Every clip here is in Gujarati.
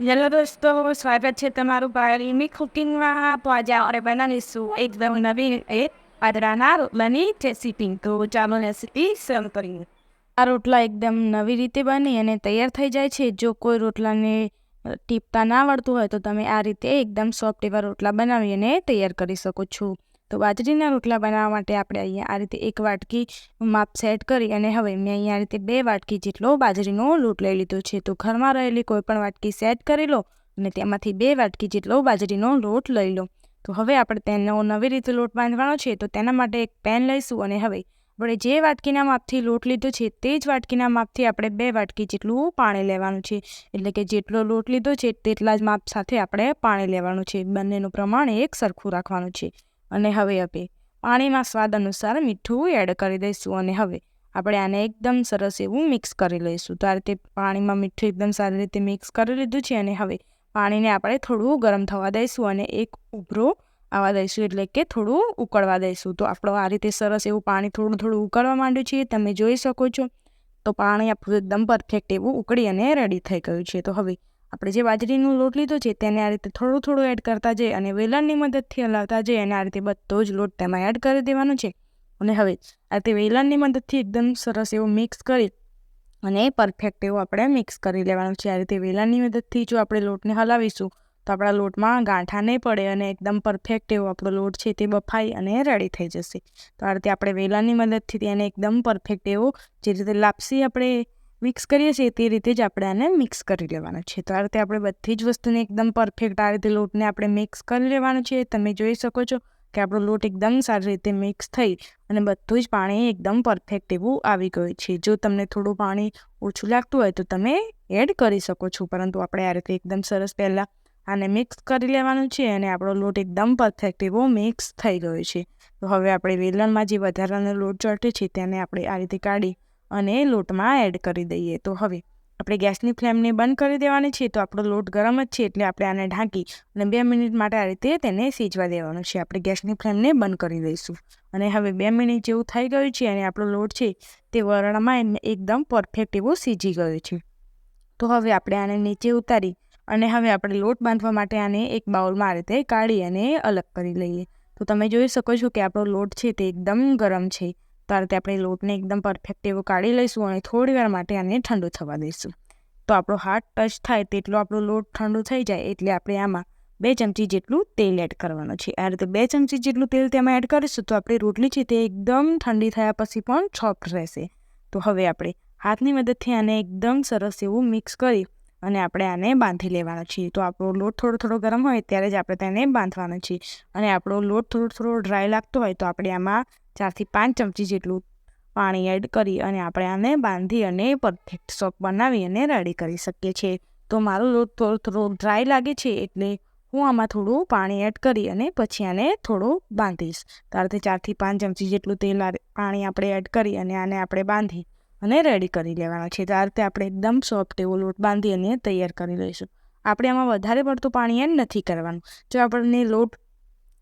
હેલો દોસ્તો સ્વાગત છે તમારું બાળીની કુકિંગમાં તો આજે આપણે બનાવીશું એકદમ નવી એ પાદરાના રોટલાની રેસીપી તો ચાલો રેસીપી શરૂ કરીએ આ રોટલા એકદમ નવી રીતે બની અને તૈયાર થઈ જાય છે જો કોઈ રોટલાને ટીપતા ના આવડતું હોય તો તમે આ રીતે એકદમ સોફ્ટ એવા રોટલા બનાવી અને તૈયાર કરી શકો છો તો બાજરીના રોટલા બનાવવા માટે આપણે અહીંયા આ રીતે એક વાટકી માપ સેટ કરી અને હવે મેં અહીંયા આ રીતે બે વાટકી જેટલો બાજરીનો લોટ લઈ લીધો છે. તો ઘરમાં રહેલી કોઈપણ વાટકી સેટ કરી લો અને તેમાંથી બે વાટકી જેટલો બાજરીનો લોટ લઈ લો. તો હવે આપણે તેનો નવી રીતે લોટ બાંધવાનો છે તો તેના માટે એક પેન લઈશું અને હવે આપણે જે વાટકીના માપથી લોટ લીધો છે તે જ વાટકીના માપથી આપણે બે વાટકી જેટલું પાણી લેવાનું છે. એટલે કે જેટલો લોટ લીધો છે તેટલા જ માપ સાથે આપણે પાણી લેવાનું છે. બંનેનું પ્રમાણ એક સરખું રાખવાનું છે. અને હવે આપણે પાણીમાં સ્વાદ અનુસાર મીઠું એડ કરી દઈશું અને હવે આપણે આને એકદમ સરસ એવું મિક્સ કરી લઈશું. તો આ રીતે પાણીમાં મીઠું એકદમ સારી રીતે મિક્સ કરી લીધું છે અને હવે પાણીને આપણે થોડું ગરમ થવા દઈશું અને એક ઉભરો આવવા દઈશું એટલે કે થોડું ઉકળવા દઈશું. તો આપણો આ રીતે સરસ એવું પાણી થોડું થોડું ઉકળવા માંડ્યું છે, તમે જોઈ શકો છો. તો પાણી આપણું એકદમ પરફેક્ટ એવું ઉકળી અને રેડી થઈ ગયું છે. તો હવે આપણે જે બાજરીનો લોટ લીધો છે તેને આ રીતે થોડું થોડું એડ કરતા જઈએ અને વેલણની મદદથી હલાવતા જઈએ અને આ રીતે બધો જ લોટ તેમાં એડ કરી દેવાનો છે. અને હવે આ રીતે વેલણની મદદથી એકદમ સરસ એવું મિક્સ કરી અને પરફેક્ટ એવું આપણે મિક્સ કરી લેવાનું છે. આ રીતે વેલણની મદદથી જો આપણે લોટને હલાવીશું તો આપણા લોટમાં ગાંઠા નહીં પડે અને એકદમ પરફેક્ટ એવો આપણો લોટ છે તે બફાઈ અને રેડી થઈ જશે. તો આ રીતે આપણે વેલાની મદદથી તેને એકદમ પરફેક્ટ એવો જે રીતે લાપસી આપણે મિક્સ કરીએ છીએ, તે રીતે જ આપણે આને મિક્સ કરી લેવાનું છે. તો આ રીતે આપણે બધી જ વસ્તુને એકદમ પરફેક્ટ આ રીતે લોટને આપણે મિક્સ કરી લેવાનું છે. તમે જોઈ શકો છો કે આપણો લોટ એકદમ સારી રીતે મિક્સ થઈ અને બધું જ પાણી એકદમ પરફેક્ટ એવું આવી ગયું છે. જો તમને થોડું પાણી ઓછું લાગતું હોય તો તમે એડ કરી શકો છો. પરંતુ આપણે આ રીતે એકદમ સરસ પહેલાં આને મિક્સ કરી લેવાનું છે અને આપણો લોટ એકદમ પરફેક્ટ એવો મિક્સ થઈ ગયો છે. તો હવે આપણે વેલણમાં જે વધારાનો લોટ ચોટે છે તેને આપણે આ રીતે કાઢી અને લોટમાં એડ કરી દઈએ. તો હવે આપણે ગેસની ફ્લેમને બંધ કરી દેવાની છે, તો આપણો લોટ ગરમ જ છે, એટલે આપણે આને ઢાંકી અને બે મિનિટ માટે આ રીતે તેને સીજવા દેવાનો છે. આપણે ગેસની ફ્લેમને બંધ કરી દઈશું. અને હવે બે મિનિટ જેવું થઈ ગયું છે અને આપણો લોટ છે તે વરણમાં એકદમ પરફેક્ટ એવો સીજી ગયો છે. તો હવે આપણે આને નીચે ઉતારી અને હવે આપણે લોટ બાંધવા માટે આને એક બાઉલમાં આ રીતે કાઢી અને અલગ કરી લઈએ. તો તમે જોઈ શકો છો કે આપણો લોટ છે તે એકદમ ગરમ છે. તો આ આપણે લોટને એકદમ પરફેક્ટ એવો કાઢી લઈશું અને થોડી વાર માટે આને ઠંડુ થવા દઈશું. તો આપણો હાથ ટચ થાય તેટલો આપણો લોટ ઠંડુ થઈ જાય એટલે આપણે આમાં બે ચમચી જેટલું તેલ એડ કરવાનું છે. આ રીતે બે ચમચી જેટલું તેલ તેમાં એડ કરીશું તો આપણી રોટલી છે તે એકદમ ઠંડી થયા પછી પણ સોફ્ટ રહેશે. તો હવે આપણે હાથની મદદથી આને એકદમ સરસ એવું મિક્સ કરી અને આપણે આને બાંધી લેવાનો છે તો આપણો લોટ થોડો થોડો ગરમ હોય ત્યારે જ આપણે તેને બાંધવાનો છે અને આપણો લોટ થોડો થોડો ડ્રાય લાગતો હોય તો આપણે આમાં ચારથી પાંચ ચમચી જેટલું પાણી એડ કરી અને આપણે આને બાંધી અને પરફેક્ટ સોપ બનાવી અને રેડી કરી શકીએ છીએ. તો મારો લોટ થોડો થોડો ડ્રાય લાગે છે એટલે હું આમાં થોડું પાણી એડ કરી અને પછી આને થોડું બાંધીશ. તારથી ચારથી પાંચ ચમચી જેટલું તેલ પાણી આપણે એડ કરી અને આને આપણે બાંધી અને રેડી કરી લેવાનો છે. તો આપણે એકદમ સોફ્ટ એવો લોટ બાંધી અને તૈયાર કરી લઈશું. આપણે આમાં વધારે પડતું પાણી એડ નથી કરવાનું. જો આપણને લોટ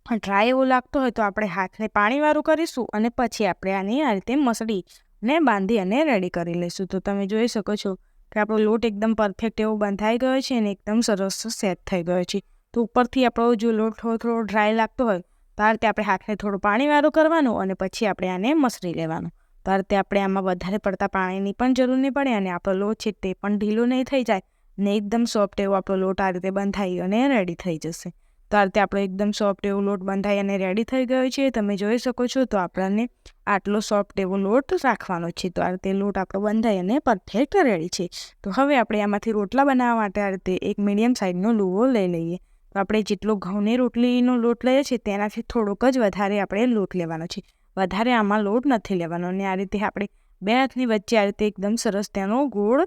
ડ્રાય એવો લાગતો હોય તો આપણે હાથને પાણીવાળું કરીશું અને પછી આપણે આને આ રીતે મસળી ને બાંધી અને રેડી કરી લઈશું. તો તમે જોઈ શકો છો કે આપણો લોટ એકદમ પરફેક્ટ એવો બંધાઈ ગયો છે અને એકદમ સરસ સેટ થઈ ગયો છે. તો ઉપરથી આપણો જો લોટ થોડો થોડો ડ્રાય લાગતો હોય તો આ રીતે આપણે હાથને થોડું પાણીવાળું કરવાનું અને પછી આપણે આને મસળી લેવાનું. તો આ રીતે આપણે આમાં વધારે પડતા પાણીની પણ જરૂર નહીં પડે અને આપણો લોટ છે તે પણ ઢીલો નહીં થઈ જાય ને એકદમ સોફ્ટ એવો આપણો લોટ આ રીતે બંધાઈ અને રેડી થઈ જશે. તો આ રીતે આપણો એકદમ સોફ્ટ એવો લોટ બંધાઈ અને રેડી થઈ ગયો છે. તમે જોઈ શકો છો તો આપણને આટલો સોફ્ટ એવો લોટ રાખવાનો છે. તો આ રીતે લોટ આપણો બંધાઈ અને પરફેક્ટ રેડી છે. તો હવે આપણે આમાંથી રોટલા બનાવવા માટે આ રીતે એક મીડિયમ સાઇઝનો લુવો લઈ લઈએ. તો આપણે જેટલો ઘઉંની રોટલીનો લોટ લઈએ છીએ તેનાથી થોડોક જ વધારે આપણે લોટ લેવાનો છે. વધારે આમાં લોટ નથી લેવાનો. અને આ રીતે આપણે બે હાથની વચ્ચે આ રીતે એકદમ સરસ તેનો ગોળ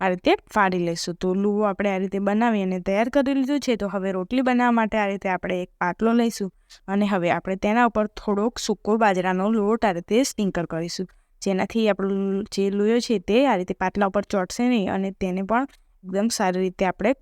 આ રીતે ફાડી લઈશું. તો લુવો આપણે આ રીતે બનાવી અને તૈયાર કરી લીધું છે. તો હવે રોટલી બનાવવા માટે આ રીતે આપણે એક પાટલો લઈશું અને હવે આપણે તેના ઉપર થોડોક સૂકો બાજરાનો લોટ આ રીતે સ્પ્રિંકલ કરીશું. જેનાથી આપણું જે લુયો છે તે આ રીતે પાટલા ઉપર ચોટશે નહીં અને તેને પણ એકદમ સારી રીતે આપણે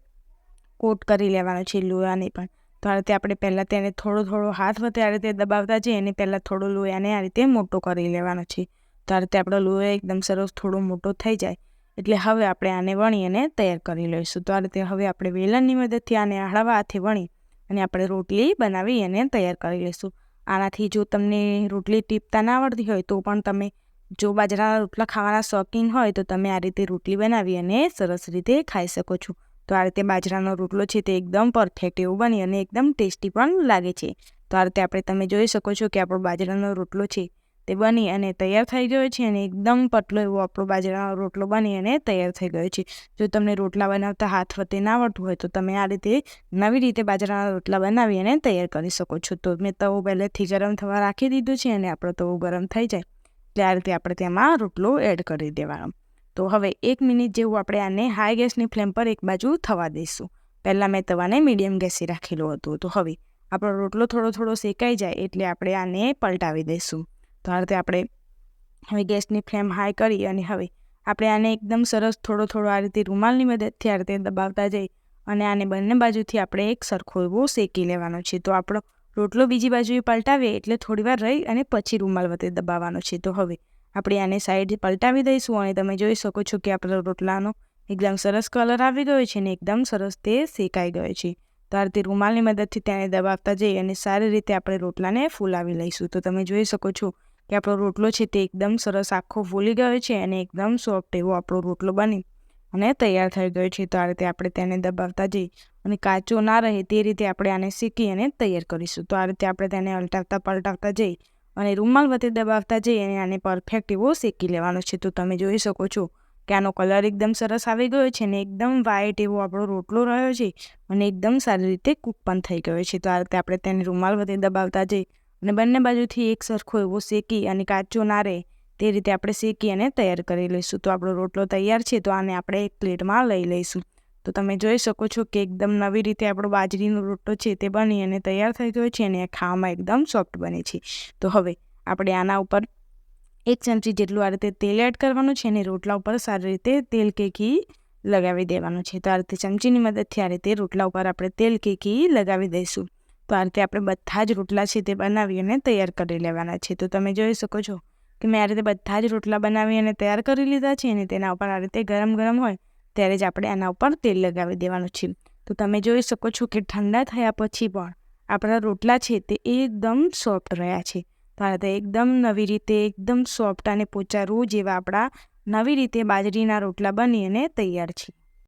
કોટ કરી લેવાનો છે લોયાને પણ. તો આ રીતે આપણે પહેલાં તેને થોડો થોડો હાથ વચ્ચે આ રીતે દબાવતા જઈએ અને પહેલાં થોડો લોયાને આ રીતે મોટો કરી લેવાનો છે. તો આ રીતે આપણો લોયો એકદમ સરસ થોડો મોટો થઈ જાય. એટલે હવે આપણે આને વણી અને તૈયાર કરી લઈશું. તો આ રીતે હવે આપણે વેલણની મદદથી આને હળવા હાથે વણી અને આપણે રોટલી બનાવી અને તૈયાર કરી લઈશું. આનાથી જો તમને રોટલી ટીપતા ના આવડતી હોય તો પણ તમે જો બાજરાના રોટલા ખાવાના શોખીન હોય તો તમે આ રીતે રોટલી બનાવી અને સરસ રીતે ખાઈ શકો છો. તો આ રીતે બાજરાનો રોટલો છે તે એકદમ પરફેક્ટ એવું બની અને એકદમ ટેસ્ટી પણ લાગે છે. તો આ રીતે આપણે તમે જોઈ શકો છો કે આપણો બાજરાનો રોટલો છે તે બની અને તૈયાર થઈ ગયો છે અને એકદમ પતલો એવો આપણો બાજરાનો રોટલો બની અને તૈયાર થઈ ગયો છે. જો તમને રોટલા બનાવતા હાથ વતે ના આવડતું હોય તો તમે આ રીતે નવી રીતે બાજરાના રોટલા બનાવી અને તૈયાર કરી શકો છો. તો મેં તવો પહેલેથી ગરમ થવા રાખી દીધું છે અને આપણો તવો ગરમ થઈ જાય એટલે આ રીતે આપણે તેમાં રોટલો એડ કરી દેવાનો. તો હવે એક મિનિટ જેવું આપણે આને હાઈ ગેસની ફ્લેમ પર એક બાજુ થવા દઈશું. પહેલાં મેં તવાને મીડિયમ ગેસે રાખેલું હતું. તો હવે આપણો રોટલો થોડો થોડો શેકાઈ જાય એટલે આપણે આને પલટાવી દઈશું. તો આ રીતે આપણે હવે ગેસની ફ્લેમ હાઈ કરી અને હવે આપણે આને એકદમ સરસ થોડો થોડો આ રીતે રૂમાલની મદદથી આ રીતે દબાવતા જઈ અને આને બંને બાજુથી આપણે એક સરખો એવો શેકી લેવાનો છે. તો આપણો રોટલો બીજી બાજુએ પલટાવીએ એટલે થોડીવાર રહી અને પછી રૂમાલ વતે દબાવવાનો છે. તો હવે આપણે આને સાઈડ પલટાવી દઈશું અને તમે જોઈ શકો છો કે આપણો રોટલાનો એકદમ સરસ કલર આવી ગયો છે અને એકદમ સરસ તે શેકાઈ ગયો છે. તો આ રીતે રૂમાલની મદદથી તેને દબાવતા જઈ અને સારી રીતે આપણે રોટલાને ફૂલાવી લઈશું. તો તમે જોઈ શકો છો કે આપણો રોટલો છે તે એકદમ સરસ આખો ફૂલી ગયો છે અને એકદમ સોફ્ટ એવો આપણો રોટલો બની અને તૈયાર થઈ ગયો છે. તો આ રીતે આપણે તેને દબાવતા જઈ અને કાચો ના રહે તે રીતે આપણે આને શેકી અને તૈયાર કરીશું. તો આ રીતે આપણે તેને અલટાવતા પલટાવતા જઈ અને રૂમાલ વતે દબાવતા જઈ અને આને પરફેક્ટ એવો શેકી લેવાનો છે. તો તમે જોઈ શકો છો કે આનો કલર એકદમ સરસ આવી ગયો છે અને એકદમ વ્હાઈટ એવો આપણો રોટલો રહ્યો છે અને એકદમ સારી રીતે કૂક પણ થઈ ગયો છે. તો આ રીતે આપણે તેને રૂમાલ વતે દબાવતા જઈ અને બંને બાજુથી એક સરખો એવો શેકી અને કાચો ના રહે, તે રીતે આપણે શેકી અને તૈયાર કરી લઈશું. તો આપણો રોટલો તૈયાર છે, તો આને આપણે એક પ્લેટમાં લઈ લઈશું. તો તમે જોઈ શકો છો કે એકદમ નવી રીતે આપણો બાજરીનો રોટલો છે તે બની અને તૈયાર થઈ ગયો છે અને ખાવામાં એકદમ સોફ્ટ બને છે. તો હવે આપણે આના ઉપર એક ચમચી જેટલું આ રીતે તેલ એડ કરવાનું છે અને રોટલા ઉપર સારી રીતે તેલ કે ઘી લગાવી દેવાનું છે. તો આ રીતે ચમચીની મદદથી આ રીતે રોટલા ઉપર આપણે તેલ કે ઘી લગાવી દઈશું. તો આ આપણે બધા જ રોટલા છે તે બનાવી અને તૈયાર કરી લેવાના છે. તો તમે જોઈ શકો છો કે મેં આ રીતે બધા જ રોટલા બનાવી અને તૈયાર કરી લીધા છે અને તેના ઉપર આ રીતે ગરમ ગરમ હોય ત્યારે જ આપણે આના ઉપર તેલ લગાવી દેવાનું છે. તો તમે જોઈ શકો છો કે ઠંડા થયા પછી પણ આપણા રોટલા છે તે એકદમ સોફ્ટ રહ્યા છે. તો આ એકદમ નવી રીતે એકદમ સોફ્ટ અને પોચા રૂ જેવા આપણા નવી રીતે બાજરીના રોટલા બની અને તૈયાર છે.